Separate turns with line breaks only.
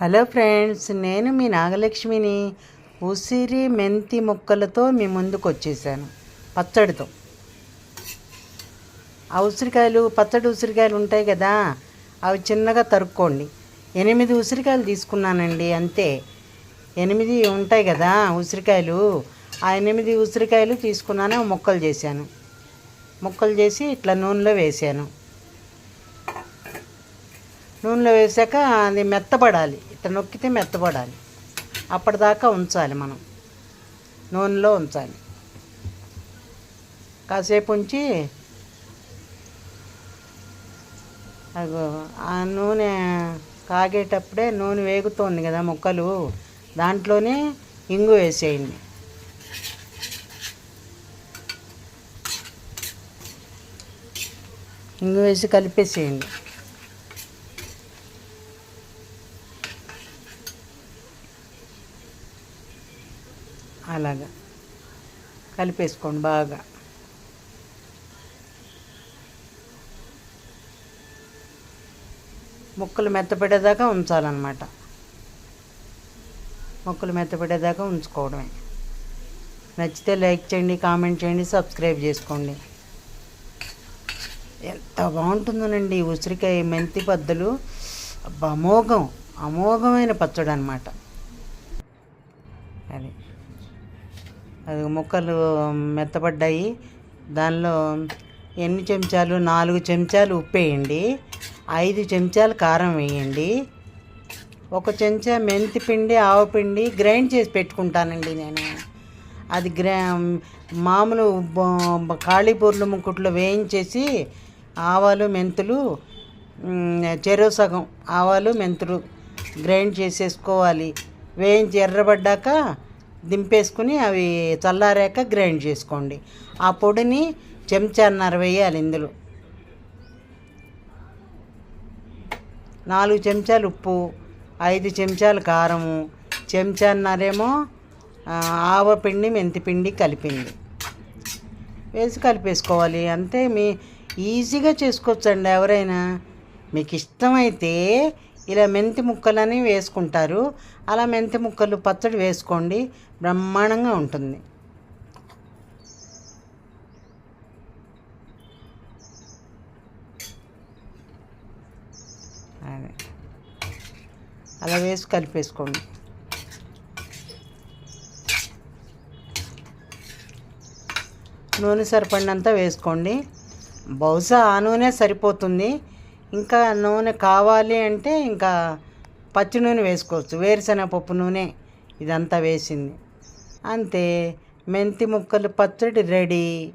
Hello friends నేను మీ నాగలక్ష్మిని ఉసిరి మెంతి ముక్కలతో మీ ముందుకు వచ్చేసాను. పచ్చడితో. ఆ ఉసిరికాయలు పచ్చడి ఉసిరికాయలు ఉంటాయి కదా అవి చిన్నగా తరుక్కోండి. ఎనిమిది ఉసిరికాయలు తీసుకున్నానండి అంతే. ఎనిమిది ఉంటాయి కదా ఉసిరికాయలు. ఆ ఎనిమిది ఉసిరికాయలు తీసుకున్నాను ముక్కలు చేశాను. ముక్కలు చేసి ఇట్లా నూనెలో వేసాను. నూనెలో వేసాక అది మెత్తపడాలి ఇట్లా నొక్కితే మెత్తపడాలి అప్పటిదాకా ఉంచాలి మనం. నూనెలో ఉంచాలి. కాసేపు ఉంచి అగో ఆ నూనె కాగేటప్పుడే నూనె వేగుతోంది కదా ముక్కలు. దాంట్లోనే ఇంగు వేసేయండి. ఇంగు వేసి కలిపేసేయండి. అలాగా. కలిపేసుకోండి బాగా. ముక్కలు మెత్తపడేదాకా ఉంచాలన్నమాట. ముక్కలు మెత్తపడేదాకా ఉంచుకోవడమే. నచ్చితే లైక్ చేయండి కామెంట్ చేయండి సబ్స్క్రైబ్ చేసుకోండి. ఎంత బాగుంటుందోనండి ఉసిరికాయ మెంతి పద్దలు. అమోఘం. అమోఘమైన పచ్చడి అనమాట అది ముక్కలు మెత్తపడ్డాయి దానిలో ఎన్ని చెంచాలు? నాలుగు చెంచాలు ఉప్పు వేయండి ఐదు చెంచాలు కారం వేయండి. ఒక చెంచా మెంతి పిండి ఆవపిండి గ్రైండ్ చేసి పెట్టుకుంటానండి నేను. అది గ్రా మామూలు కాళీపూర్లు ముక్కుట్లో వేయించేసి ఆవాలు మెంతులు చెరువు సగం ఆవాలు మెంతులు గ్రైండ్ చేసేసుకోవాలి. వేయించి ఎర్రబడ్డాక దింపేసుకుని అవి చల్లారాక గ్రైండ్ చేసుకోండి. ఆ పొడిని చెంచాన్నర వేయాలి ఇందులో. నాలుగు చెంచాలు ఉప్పు ఐదు చెంచాలు కారము చెంచాన్నరేమో ఆ, ఆవపిండి మెంతిపిండి కలిపింది. వేసి కలిపేసుకోవాలి. అంతే మీ ఈజీగా చేసుకోవచ్చండి ఎవరైనా. మీకు ఇష్టమైతే ఇలా మెంతి ముక్కలని వేసుకుంటారు. అలా మెంతి ముక్కలు పచ్చడి వేసుకోండి. బ్రహ్మాండంగా ఉంటుంది. అదే. అలా వేసి కలిపేసుకోండి. నూనె సరిపడినంత వేసుకోండి. బహుశా ఆ నూనె సరిపోతుంది. ఇంకా నూనె కావాలి అంటే ఇంకా పచ్చి నూనె వేసుకోవచ్చు. వేరుశెనగ పప్పు నూనె ఇదంతా వేసింది. అంతే. మెంతి ముక్కలు పచ్చడి రెడీ.